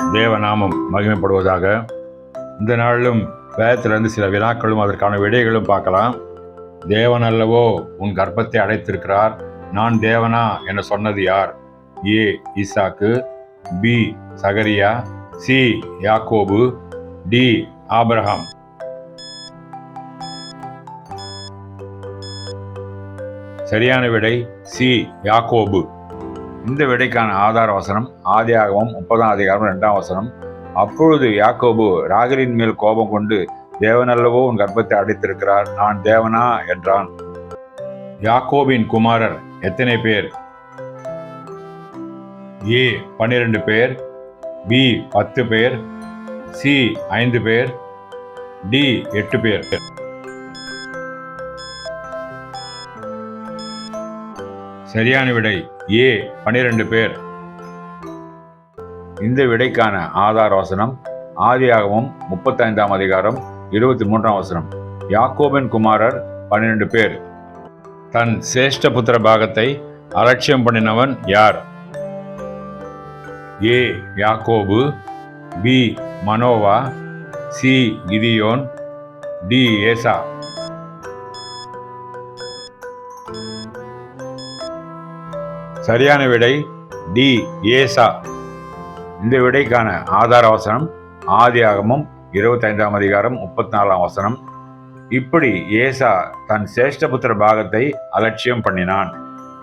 தேவநாமம் மகிமைப்படுவதாக. இந்த நாளிலும் வேதத்திலிருந்து சில வினாக்களும் அதற்கான விடைகளும் பார்க்கலாம். தேவன் அல்லவோ உன் கர்ப்பத்தை அடைத்திருக்கிறார். நான் தேவனா என சொன்னது யார்? ஏ ஈசாக்கு. பி சகரியா. சி யாக்கோபு. டி ஆபிரகாம். சரியான விடை சி யாக்கோபு. இந்த விடைக்கான ஆதார வசனம் ஆதியாகவும் முப்பதாம் அதிகாரம் ரெண்டாம் வசனம். அப்பொழுது யாக்கோபு ராகலின் மேல் கோபம் கொண்டு தேவனல்லவோ உன் கர்ப்பத்தை அடைத்திருக்கிறார் நான் தேவனா? என்றான். யாக்கோபின் குமாரர் எத்தனை பேர்? ஏ பன்னிரண்டு பேர். பி பத்து பேர். சி ஐந்து பேர். டி எட்டு பேர். சரியான விடை ஏ பனிரெண்டு பேர். இந்த விடைக்கான ஆதார வசனம் ஆதியாகவும் முப்பத்தைந்தாம் அதிகாரம் இருபத்தி மூன்றாம் வசனம். யாக்கோபின் குமாரர் பன்னிரண்டு பேர். தன் சேஷ்ட புத்திர பாகத்தை அலட்சியம் பண்ணினவன் யார்? ஏ யாக்கோபு பி மனோவா சி கிதியோன் டி ஏசா. சரியான விடை டி. ஏசா. இந்த விடைக்கான ஆதார வசனம் ஆதியாகமம் இருபத்தைந்தாம் அதிகாரம் முப்பத்தி நாலாம் வசனம். இப்படி ஏசா தன் சேஷ்டபுத்திர பாகத்தை அலட்சியம் பண்ணினான்.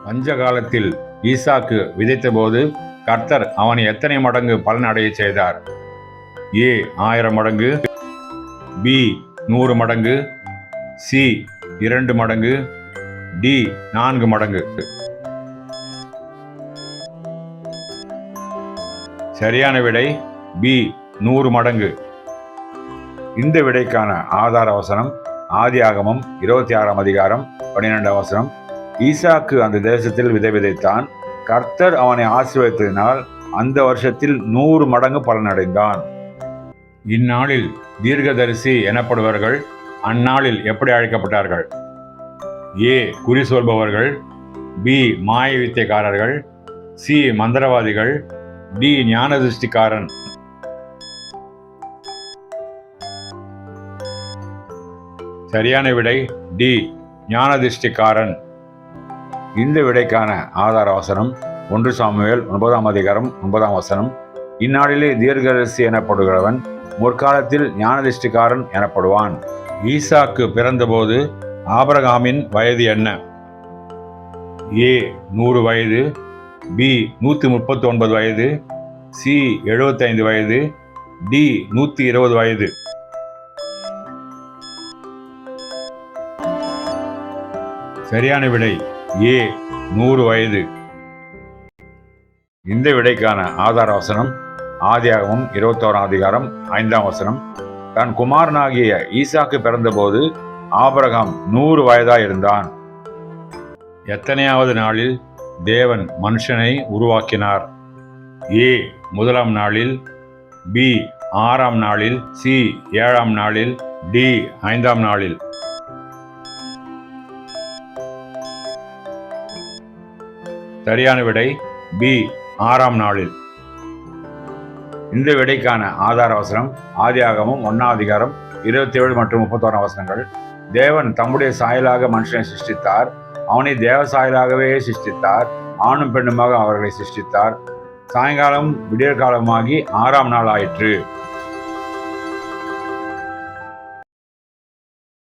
பஞ்ச காலத்தில் ஈசாக்கு விதைத்தபோது கர்த்தர் அவனை எத்தனை மடங்கு பலன் அடைய செய்தார்? ஏ. ஆயிரம் மடங்கு பி. நூறு மடங்கு சி. இரண்டு மடங்கு டி. நான்கு மடங்கு. சரியான விடை பி நூறு மடங்கு. இந்த விடைக்கான ஆதார வசனம் ஆகமம் இருபத்தி ஆறாம் அதிகாரம் பன்னிரெண்டு அவசரம். ஈசாக்கு அந்த தேசத்தில் விதை விதைத்தான். கர்த்தர் அவனை ஆசீர்வதித்ததினால் அந்த வருஷத்தில் நூறு மடங்கு பலனடைந்தான். இந்நாளில் தீர்க்கதரிசி எனப்படுபவர்கள் அந்நாளில் எப்படி அழைக்கப்பட்டார்கள்? ஏ குறி சொல்பவர்கள் பி மாய வித்தைக்காரர்கள் சி மந்திரவாதிகள். டி ஞானதிருஷ்டிக்காரன். சரியான விடை டி ஞானதிருஷ்டிக்காரன். இந்த விடைக்கான ஆதார வசனம் ஒன்று சாமுவேல் ஒன்பதாம் அதிகாரம் ஒன்பதாம் வசனம். இந்நாளிலே தீர்க்கதரிசி எனப்படுகிறவன் முற்காலத்தில் ஞானதிருஷ்டிக்காரன் எனப்படுவான். ஈசாக்கு பிறந்தபோது ஆபரகாமின் வயது என்ன? ஏ நூறு வயது. பி நூற்றி முப்பத்தி ஒன்பது வயது. சி எழுபத்தைந்து வயது. டி நூற்றி இருபது வயது. சரியான விடை ஏ நூறு வயது. இந்த விடைக்கான ஆதார வசனம் ஆதியாகவும் இருபத்தோராம் அதிகாரம் ஐந்தாம் வசனம். தன் குமாரனாகிய ஈசாக்கு பிறந்தபோது ஆபரகாம் நூறு வயதாயிருந்தான். எத்தனையாவது நாளில் தேவன் மனுஷனை உருவாக்கினார். ஏ. முதலாம் நாளில் பி. ஆறாம் நாளில் சி. ஏழாம் நாளில் டி. ஐந்தாம் நாளில். சரியான விடை பி. ஆறாம் நாளில். இந்த விடைக்கான ஆதார அவசரம் ஆதியாகமும் ஒன்னாம் அதிகாரம் இருபத்தி ஏழு மற்றும் முப்பத்தோராம் அவசரங்கள் தேவன் தம்முடைய சாயலாக மனுஷனை சிருஷ்டித்தார். அவனை தேவசாயலாகவே சிருஷ்டித்தார். ஆணும் பெண்ணுமாக அவர்களை சிருஷ்டித்தார். சாயங்காலம் விடியற்காலமாகி ஆறாம் நாள் ஆயிற்று